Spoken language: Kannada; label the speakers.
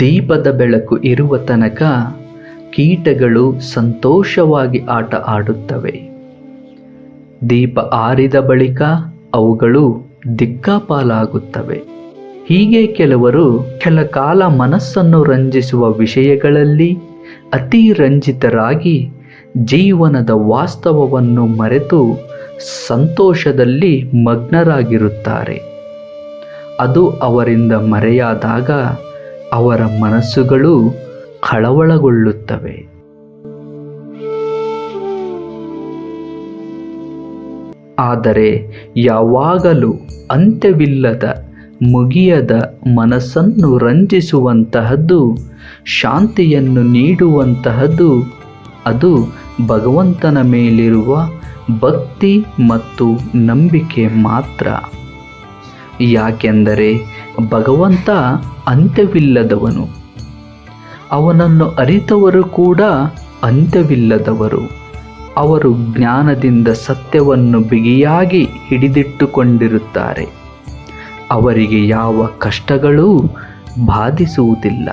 Speaker 1: ದೀಪದ ಬೆಳಕು ಇರುವ ತನಕ ಕೀಟಗಳು ಸಂತೋಷವಾಗಿ ಆಟ ಆಡುತ್ತವೆ. ದೀಪ ಆರಿದ ಬಳಿಕ ಅವುಗಳು ದಿಕ್ಕಾಪಾಲಾಗುತ್ತವೆ ಹೀಗೆ ಕೆಲವರು ಕೆಲ ಕಾಲ ಮನಸ್ಸನ್ನು ರಂಜಿಸುವ ವಿಷಯಗಳಲ್ಲಿ ಅತಿ ರಂಜಿತರಾಗಿ ಜೀವನದ ವಾಸ್ತವವನ್ನು ಮರೆತು ಸಂತೋಷದಲ್ಲಿ ಮಗ್ನರಾಗಿರುತ್ತಾರೆ. ಅದು ಅವರಿಂದ ಮರೆಯಾದಾಗ ಅವರ ಮನಸ್ಸುಗಳು ಕಳವಳಗೊಳ್ಳುತ್ತವೆ. ಆದರೆ ಯಾವಾಗಲೂ ಅಂತ್ಯವಿಲ್ಲದ ಮುಗಿಯದ ಮನಸ್ಸನ್ನು ರಂಜಿಸುವಂತಹದ್ದು, ಶಾಂತಿಯನ್ನು ನೀಡುವಂತಹದ್ದು, ಅದು ಭಗವಂತನ ಮೇಲಿರುವ ಭಕ್ತಿ ಮತ್ತು ನಂಬಿಕೆ ಮಾತ್ರ. ಯಾಕೆಂದರೆ ಭಗವಂತ ಅಂತ್ಯವಿಲ್ಲದವನು. ಅವನನ್ನು ಅರಿತವರು ಕೂಡ ಅಂತ್ಯವಿಲ್ಲದವರು. ಅವರು ಜ್ಞಾನದಿಂದ ಸತ್ಯವನ್ನು ಬಿಗಿಯಾಗಿ ಹಿಡಿದಿಟ್ಟುಕೊಂಡಿರುತ್ತಾರೆ. ಅವರಿಗೆ ಯಾವ ಕಷ್ಟಗಳೂ ಬಾಧಿಸುವುದಿಲ್ಲ.